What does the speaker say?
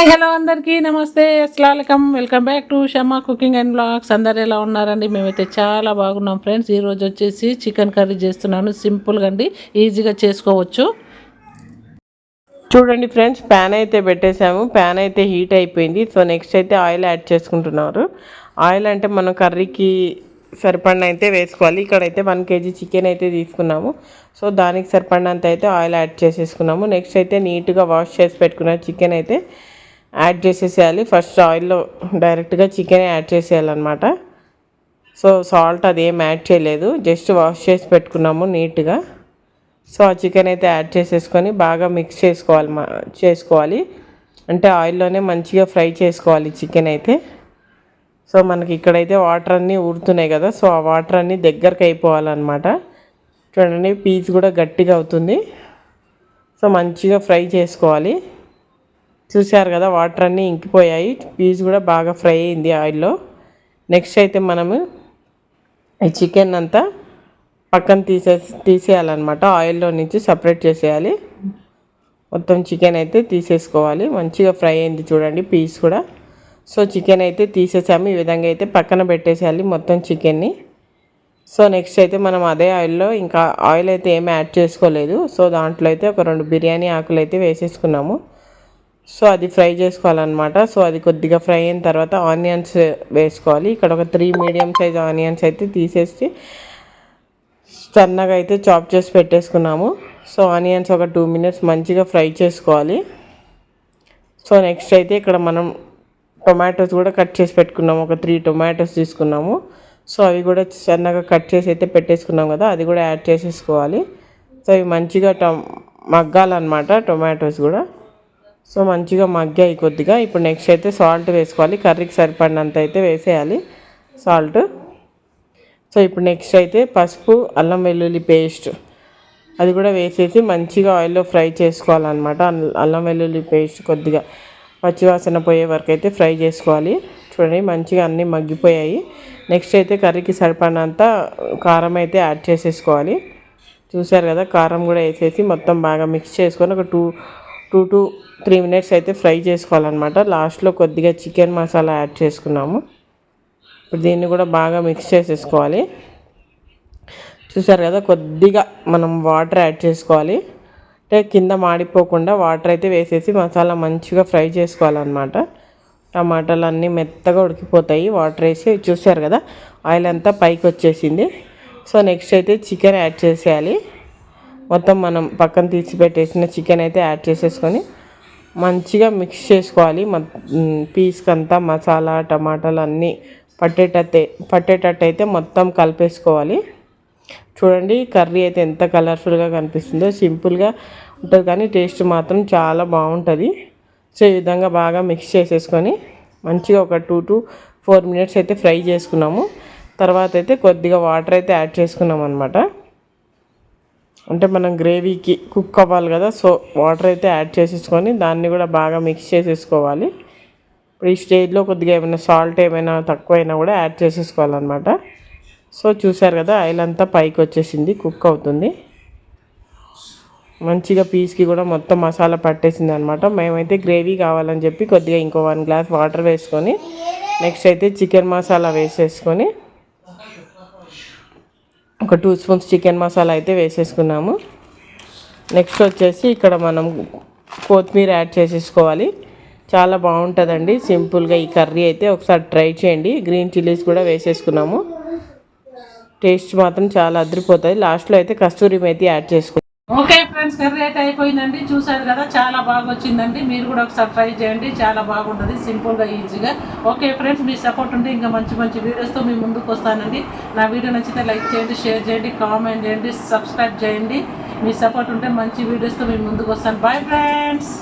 Hi hello అందరికీ. నమస్తే అస్సలం welcome back to Shama cooking and blogs. అందరు ఎలా ఉన్నారండి? మేమైతే చాలా బాగున్నాం ఫ్రెండ్స్. ఈరోజు వచ్చేసి చికెన్ కర్రీ చేస్తున్నాను. సింపుల్గా అండి ఈజీగా చేసుకోవచ్చు. చూడండి ఫ్రెండ్స్ ప్యాన్ అయితే పెట్టేసాము ప్యాన్ అయితే హీట్ అయిపోయింది. సో నెక్స్ట్ అయితే ఆయిల్ యాడ్ చేసుకుంటున్నారు. ఆయిల్ అంటే మనం కర్రీకి సరిపడిన అయితే వేసుకోవాలి. ఇక్కడైతే వన్ కేజీ చికెన్ అయితే తీసుకున్నాము. సో దానికి సరిపడినంత అయితే ఆయిల్ యాడ్ చేసేసుకున్నాము. నెక్స్ట్ అయితే నీట్గా వాష్ చేసి పెట్టుకున్న చికెన్ అయితే యాడ్ చేసేసేయాలి. ఫస్ట్ ఆయిల్లో డైరెక్ట్గా చికెన్ యాడ్ చేసేయాలన్నమాట. సో సాల్ట్ అది ఏం యాడ్ చేయలేదు. జస్ట్ వాష్ చేసి పెట్టుకున్నాము నీట్గా. సో ఆ చికెన్ అయితే యాడ్ చేసేసుకొని బాగా మిక్స్ చేసుకోవాలి మా చేసుకోవాలి. అంటే ఆయిల్లోనే మంచిగా ఫ్రై చేసుకోవాలి చికెన్ అయితే. సో మనకి ఇక్కడైతే వాటర్ అన్నీ ఊరుతున్నాయి కదా సో ఆ వాటర్ అన్నీ దగ్గరకు అయిపోవాలన్నమాట. చూడండి పీస్ కూడా గట్టిగా అవుతుంది. సో మంచిగా ఫ్రై చేసుకోవాలి. చూశారు కదా వాటర్ అన్నీ ఇంకిపోయాయి. పీస్ కూడా బాగా ఫ్రై అయింది ఆయిల్లో నెక్స్ట్ అయితే మనము ఈ చికెన్ అంతా పక్కన తీసే తీసేయాలన్నమాట. ఆయిల్లో నుంచి సపరేట్ చేసేయాలి. మొత్తం చికెన్ అయితే తీసేసుకోవాలి. మంచిగా ఫ్రై అయింది చూడండి పీస్ కూడా. సో చికెన్ అయితే తీసేసాము. ఈ విధంగా అయితే పక్కన పెట్టేసేయాలి మొత్తం చికెన్ని సో నెక్స్ట్ అయితే మనం అదే ఆయిల్లో ఇంకా ఆయిల్ అయితే ఏమి యాడ్ చేసుకోలేదు. సో దాంట్లో అయితే ఒక రెండు బిర్యానీ ఆకులు అయితే వేసేసుకున్నాము. సో అది ఫ్రై చేసుకోవాలన్నమాట. సో అది కొద్దిగా ఫ్రై అయిన తర్వాత ఆనియన్స్ వేసుకోవాలి. ఇక్కడ ఒక త్రీ మీడియం సైజ్ ఆనియన్స్ అయితే తీసేసి సన్నగా అయితే చాప్ చేసి పెట్టేసుకున్నాము. సో ఆనియన్స్ ఒక టూ మినిట్స్ మంచిగా ఫ్రై చేసుకోవాలి. సో నెక్స్ట్ అయితే ఇక్కడ మనం టొమాటోస్ కూడా కట్ చేసి పెట్టుకున్నాము. ఒక త్రీ టొమాటోస్ తీసుకున్నాము. సో అవి కూడా సన్నగా కట్ చేసి అయితే పెట్టేసుకున్నాం కదా అది కూడా యాడ్ చేసేసుకోవాలి. సో అవి మంచిగా టొ మగ్గాలన్నమాట టొమాటోస్ కూడా. సో మంచిగా మగ్గాయి కొద్దిగా. ఇప్పుడు నెక్స్ట్ అయితే సాల్ట్ వేసుకోవాలి. కర్రీకి సరిపడినంత అయితే వేసేయాలి. సాల్ట్ సో ఇప్పుడు నెక్స్ట్ అయితే పసుపు అల్లం వెల్లుల్లి పేస్ట్ అది కూడా వేసేసి మంచిగా ఆయిల్లో ఫ్రై చేసుకోవాలన్నమాట. అల్లం వెల్లుల్లి పేస్ట్ కొద్దిగా పచ్చివాసన పోయే వరకు అయితే ఫ్రై చేసుకోవాలి. చూడండి మంచిగా అన్నీ మగ్గిపోయాయి. నెక్స్ట్ అయితే కర్రీకి సరిపడినంత కారం అయితే యాడ్ చేసేసుకోవాలి. చూసారు కదా కారం కూడా వేసేసి మొత్తం బాగా మిక్స్ చేసుకొని ఒక two two to three minutes అయితే ఫ్రై చేసుకోవాలన్నమాట. లాస్ట్లో కొద్దిగా చికెన్ మసాలా యాడ్ చేసుకున్నాము. ఇప్పుడు దీన్ని కూడా బాగా మిక్స్ చేసేసుకోవాలి. చూసారు కదా కొద్దిగా మనం వాటర్ యాడ్ చేసుకోవాలి. అంటే కింద మాడిపోకుండా వాటర్ అయితే వేసేసి మసాలా మంచిగా ఫ్రై చేసుకోవాలన్నమాట. టమాటాలు అన్నీ మెత్తగా ఉడికిపోతాయి. వాటర్ వేసి చూసారు కదా ఆయిల్ అంతా పైకి వచ్చేసింది. సో నెక్స్ట్ అయితే చికెన్ యాడ్ చేసేయాలి. మొత్తం మనం పక్కన తీసి పెట్టేసిన చికెన్ అయితే యాడ్ చేసేసుకొని మంచిగా మిక్స్ చేసుకోవాలి. పీస్కి అంతా మసాలా టమాటాలు అన్నీ పట్టేటట్టే పట్టేటట్టు అయితే మొత్తం కలిపేసుకోవాలి. చూడండి కర్రీ అయితే ఎంత కలర్ఫుల్గా కనిపిస్తుందో. సింపుల్గా ఉంటుంది కానీ టేస్ట్ మాత్రం చాలా బాగుంటుంది. సో ఈ విధంగా బాగా మిక్స్ చేసేసుకొని మంచిగా ఒక టూ టు ఫోర్ మినిట్స్ అయితే ఫ్రై చేసుకున్నాము. తర్వాత అయితే కొద్దిగా వాటర్ అయితే యాడ్ చేసుకున్నాం అనమాట అంటే మనం గ్రేవీకి కుక్ అవ్వాలి కదా సో వాటర్ అయితే యాడ్ చేసేసుకొని దాన్ని కూడా బాగా మిక్స్ చేసేసుకోవాలి. ఇప్పుడు ఈ స్టేజ్లో కొద్దిగా ఏమైనా సాల్ట్ ఏమైనా తక్కువైనా కూడా యాడ్ చేసేసుకోవాలన్నమాట. సో చూసారు కదా ఆయిల్ అంతా పైకి వచ్చేసింది కుక్ అవుతుంది. మంచిగా పీస్కి కూడా మొత్తం మసాలా పట్టేసింది అనమాట మేమైతే గ్రేవీ కావాలని చెప్పి కొద్దిగా ఇంకో వన్ గ్లాస్ వాటర్ వేసుకొని నెక్స్ట్ అయితే చికెన్ మసాలా వేసేసుకొని ఒక టూ స్పూన్స్ చికెన్ మసాలా అయితే వేసేసుకున్నాము. నెక్స్ట్ వచ్చేసి ఇక్కడ మనం కొత్తిమీర యాడ్ చేసేసుకోవాలి. చాలా బాగుంటుందండి. సింపుల్గా ఈ కర్రీ అయితే ఒకసారి ట్రై చేయండి. గ్రీన్ చిల్లీస్ కూడా వేసేసుకున్నాము. టేస్ట్ మాత్రం చాలా అదిరిపోతుంది లాస్ట్లో అయితే కస్తూరి మేతి యాడ్ చేసుకున్నాం ఓకే. ఫ్రెండ్స్ కర్రీ అయితే అయిపోయిందండి. చూసారు కదా చాలా బాగా వచ్చిందండి మీరు కూడా ఒకసారి ట్రై చేయండి. చాలా బాగుంటుంది. సింపుల్గా ఈజీగా ఓకే ఫ్రెండ్స్ మీ సపోర్ట్ ఉంటే ఇంకా మంచి మంచి వీడియోస్తో మీ ముందుకు వస్తానండి. నా వీడియో నచ్చితే లైక్ చేయండి షేర్ చేయండి కామెంట్ చేయండి సబ్స్క్రైబ్ చేయండి. మీ సపోర్ట్ ఉంటే మంచి వీడియోస్తో మీ ముందుకు వస్తాను. Bye friends